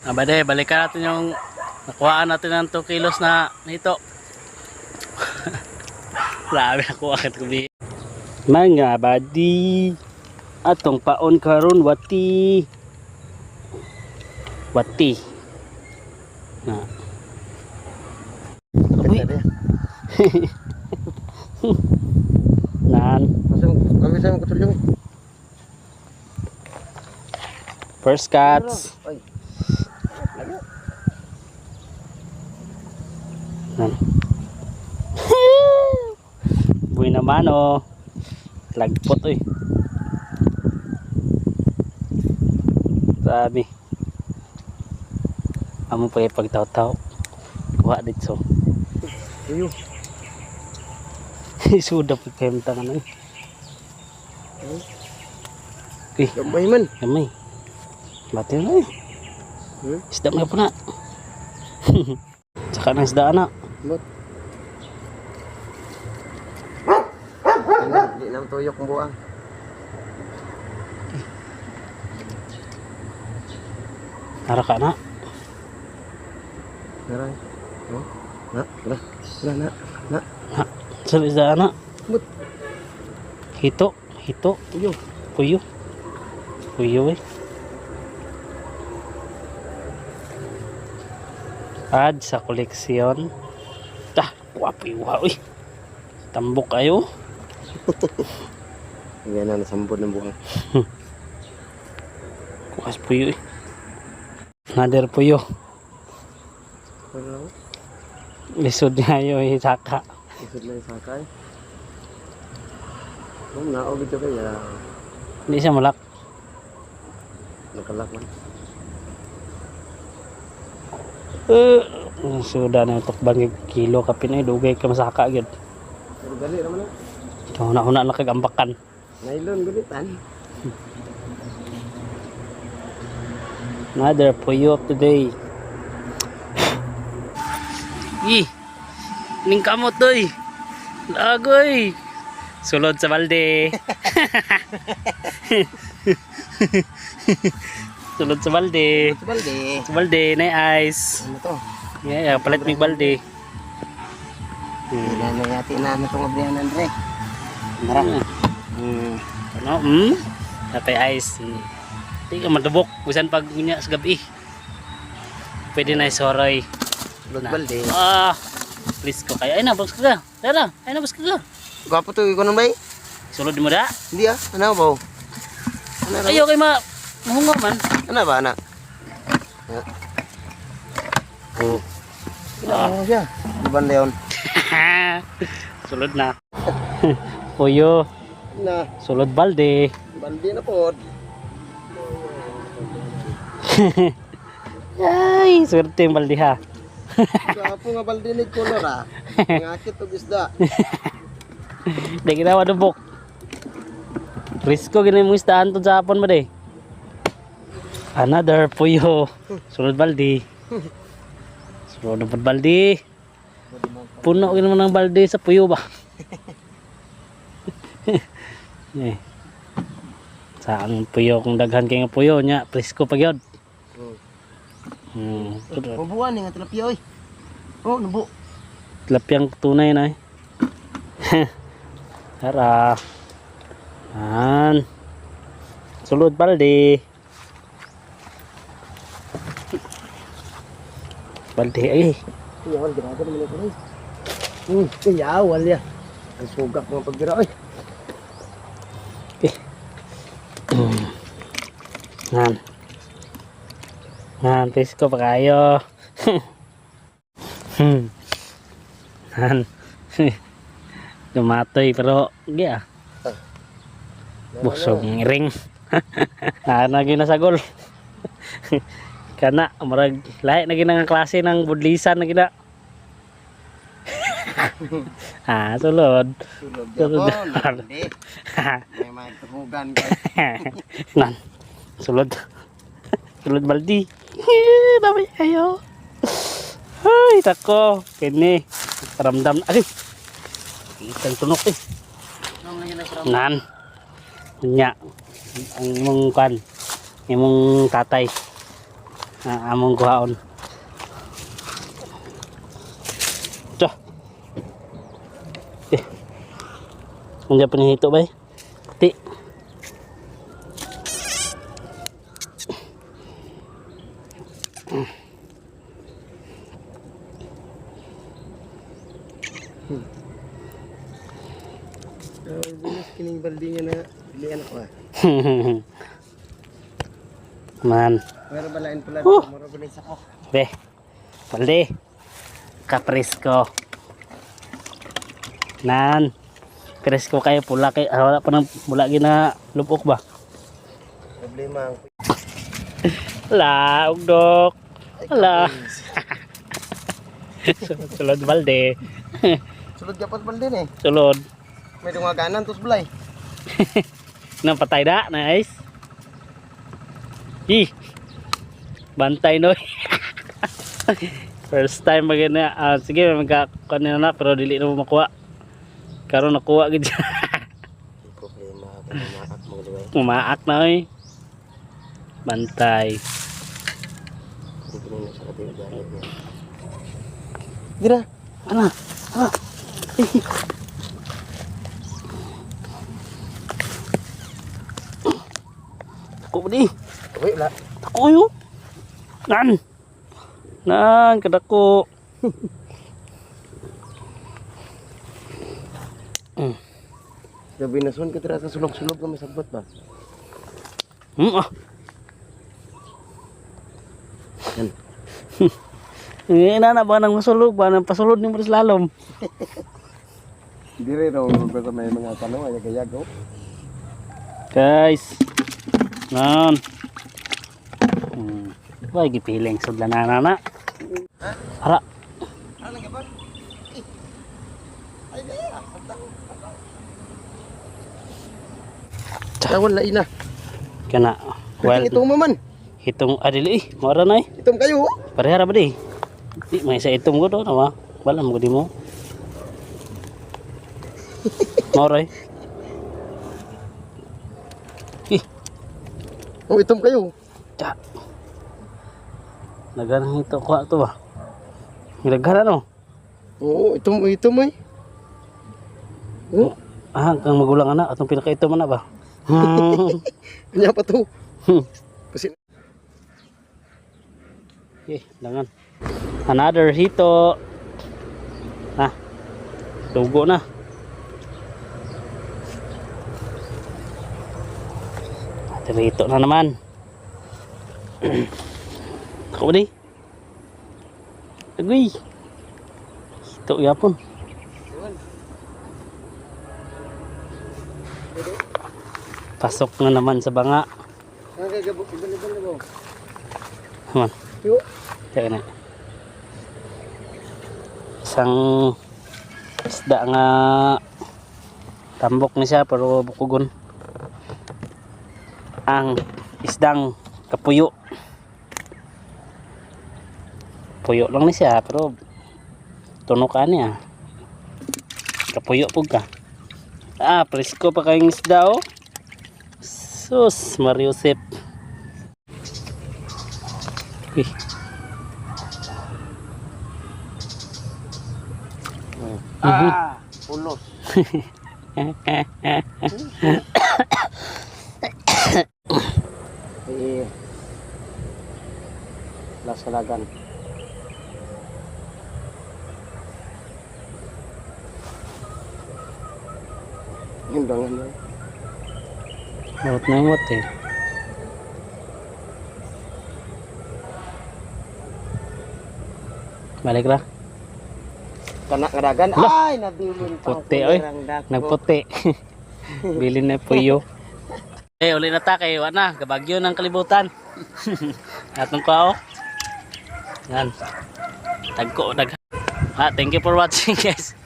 Abade, balikan natin yung nakuhaan natin ng 2 kilos na nito. Grabe nakuha ka kubi. Mga badi, atong paon karon wati. Wati. Na. Uy, nan. Kami sama ketulyong. First cuts. Ay, Buhay naman oh. Lagpot eh. Sabi. Amo pa yung pagtaw-taw. Kuha dito. ayo. Sudah pa kayo tangan eh. Okay, Gamay man. gamay. Bati na eh. Hmm? Isda po na. Saka ng isda na. Bot. Di nang tuyok ang buang. Nara ka na. Naray. Oh. Na, na, na, na, na. Sa isda na. Bot. Hito. Hito. Uyo. Puyo. Puyo eh. Add sa koleksyon. Wow eh. Tambok kayo. Yan na nasambod ng buang. Kukas puyo eh. Nader puyo. Wala. Lisod niya yung isaka. Isod na yung sakay. Oh, naog ito kaya. Hindi siya malak. Nakalak man. Uh, suda na bangig kilo ka pinay. Dugay ka masaka agad. Pero gali naman na. Huna-huna na kagambakan. Nylon gulitan. Another puyo of the day. Ih, ning kamot doy. Lagoy. Sulod sa balde. Sulod sa balde. Ito balde. Sa balde na ice. Ano to? Yeah, palit mig balde. Hmm. Hindi na yati na ano itong abrihan Andre. Mara. Hmm. Ano? Hmm? Napay ice. Hmm. Di ka madubok. Busan pag niya sa gabi. Pwede na isoroy. Na. balde. Ah, please ko kaya. Ay na, box ka ka. Tara, ay na, box ka ka. Gwapo to, ikaw nang bay? Sulod mo da. Hindi ah. Ano ba? Ano? Ayaw kay ma... Mahunga man. Ano ba, anak? Oh. Ah. Ano siya? Di ba na yun? Sulod na. Puyo. Na, Sulod balde. balde na po. Ay, swerte yung balde ha. Gwapo nga balde ni color ah. Ngakit to isda. Di ginawa dubok. Risko gina mo istaan to sa hapon mo de. Another puyo. Sulod balde. Sulod na pud balde. Puno gina mo ng balde sa puyo ba? eh. Saan puyo kung daghan kay nga puyo nya, presko pa gyud. Hmm. Ni nga tilapia oy. Oh, nabu. Lapyang tunay na eh. Tara. Yan. Sulod balde. Balde ay. Yawal, grabe naman ito oy. Hmm, yawal ya. Ang sugak mga pagbira oy. Yan. Yan, pisko pa kayo. Hmm. Yan. Dumatoy pero yeah. Busog ng ring. ah, naging nasagol. Kana, marag lahi na ginang klase ng budlisan na gina. ah, sulod. Sulod yapon. Hindi. May mga tuhugan ka. Nan. Sulod. Sulod baldi. Dami kayo. Ay, tako. Kini. Karamdam. Ay. Isang tunok eh. Nan. Nya. Ang mong kan. Imong tatay. Ah, among kuhaon. Ito. Eh. Hindi pa nihito ba? Ti. Uh, bilis kining baldi nga na bilian ako ah. Man. Meron ba lain pala? Oh. Meron ba lain sa ko? Be. Balde. Kaprisko. Nan. Presko kayo pula kay ah, wala pa nang mula gina lupok ba? Problema ang Wala, ugdok. Wala. sulod, sulod balde. Sulod dapat baldi ni. sulod. May dungaganan tos bulay. Nang patay na, nice. Ih. Bantay no. First time magana. Ah, sige, magkakuha na na pero dili na mo makuha. Karon nakuha gid. Umaak na oy. Bantay. Gira. Ana. Ana. Ako di. Uy, la. Ako yo. Nan. Nan kadako. Gabi na son ka tira sa sulog-sulog ka masabot ba? Hmm ah. Yan. Hindi na na ba nang masulog ba nang pasulod ni sa lalom. Dire raw ba may mga tanong ay gayag oh. Guys. Nan. Why gipiling sudla na na na. Ara. Ano nga ba? Ay. Tawon la ina. Kana. Well, itong maman. Hitong adili eh. Mara na eh. Itong kayo. Parehara ba di? Di, may isa itong ko doon, ama. Wala mo di mo. Moray. Ih, Oh, itong kayo. ta. Naganang ito ko to ba? Nagara no? Oo, itong itong may. Oh, Ah, kang magulang anak atong pinakaito man na ba? Hmm. kanya pa to. Hmm. Kasi Okay, langan. Another hito. Ah. Tugo na. Hito na naman. Ako di. Agoy. Hito yapon. Pasok na naman sa banga. na. Naman. Kaya na. Isang isda nga tambok ni siya pero bukugon. Ang isdang kapuyo. Puyo lang ni siya pero tunukan niya. Kapuyo po ka. Ah, presko pa kayong isda oh. Sus, Mariusip. Eh, Ah, pulos. Eh, lasalagan. Dangan na. Mawat na yung wat eh. Balik ra. Kana kadagan. Ay, nadulon pa. Puti, oy. Nagputi. Bilin na puyo. Eh, uli na ta kay na, kabagyo ng kalibutan. Atong kao. Yan. Tagko, dag. Ah, thank you for watching guys.